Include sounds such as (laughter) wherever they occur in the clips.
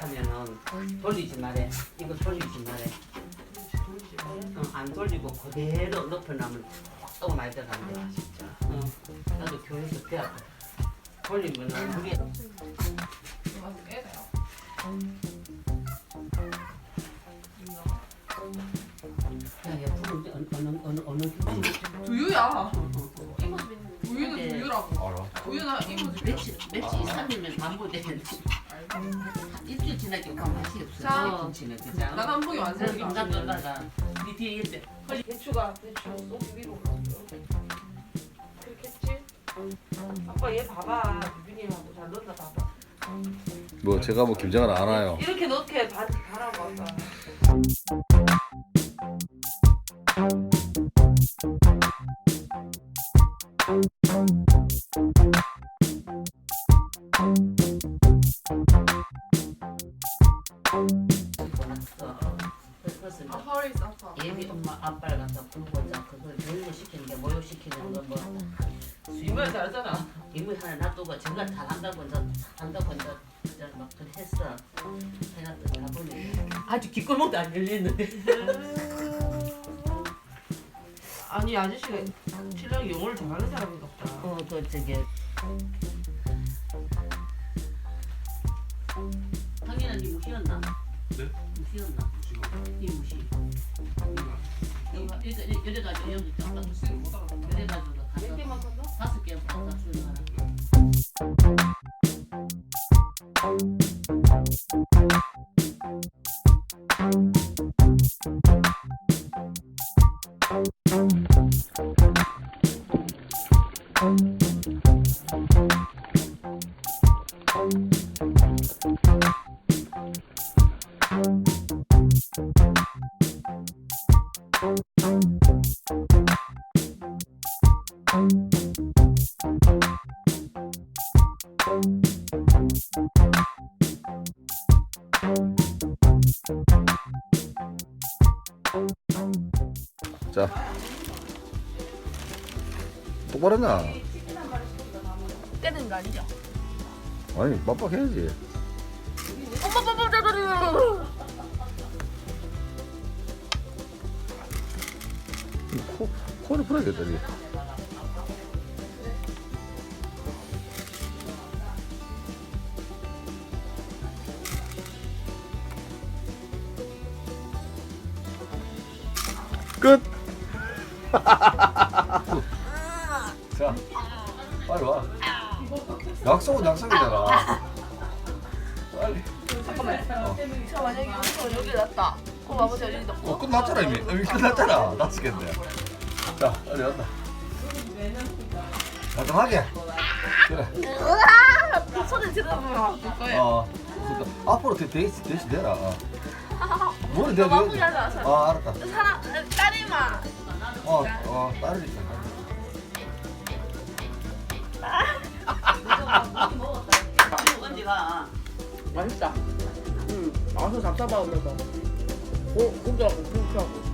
하면은 돌리지 말해. 이거 돌리지 말해. 어, 안 돌리고 그대로 높여놔면 또 많이 들어간대. 아, 진짜. 어, 나도 교회에서 배웠다. 돌리면은 우리 맛은 깨져요. 야야 부른 어느 어느 어느 어느 교회? 두유야. 이 모습인데. 우유는 네. 두유라고. 알아. 우유는 이모지. 며칠 며칠 이상이면 반복되는 일주일 지나니까 그 맛이 없어. 자. 김치는 그죠? 난 한복이 그래서 완성이다. 인간 놀다가 네 뒤에 있대. 대추가 대추 쏙 위로 그렇게 했지? 아빠 얘 봐봐 유빈이하고 잘 넣나 봐봐 뭐 제가 뭐 김장을 안 와요. 이렇게 넣게 반 예비 엄마 아빠를 갖다 부르고 자 그걸 교육을 시키는 게 모욕시키는 거뭐 이모야 잘하잖아. 임무 하나 놔두고 제가 잘한다고 이제 한다고 이제 이제 막. 제가 또 가보니 아주 귓골목도 안 열리는데. 아니 아저씨가 신랑이 영어를 잘하는 사람인가 보다. 어그 저기 당연히 니 무시였나? 네? 무시였나? 니 무시. 여기 이래 이래 가지고 여기 딱 무시를 못 알아. 이래 가지고 몇 가서 개만 샀나? 다섯 개 갖다 주는 거라. 자. 똑바로 했나? 깨는 거 아니죠? 아니 빡빡해야지. 엄마 엄마 엄마 코 코를 풀어야겠다. 니. 끝. 자, 빨리 와. 약속은 약속이잖아. 빨리. 저 만약에 여기서 여기 났다. 그럼 아버지 여기 넣고. 어, 끝났잖아 이미. 이미 끝났잖아. 다치겠네. 자, 빨리 왔다. 깔끔하게. 그래. 으아! 손에 들어가면 아플 거예요. 어. 그러니까 앞으로 대, 대시 대시 대라. 어. 대야 마무리 돼. 하자. 아, 알았다. 사람 딸이마. 어, 어, 딸이니까. 언제가 맛있다 응 와서 잡숴봐오면서 고, 고기하고 고기하고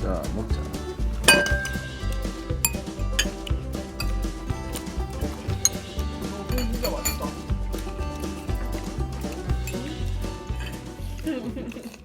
자, 먹자. Oh, (laughs)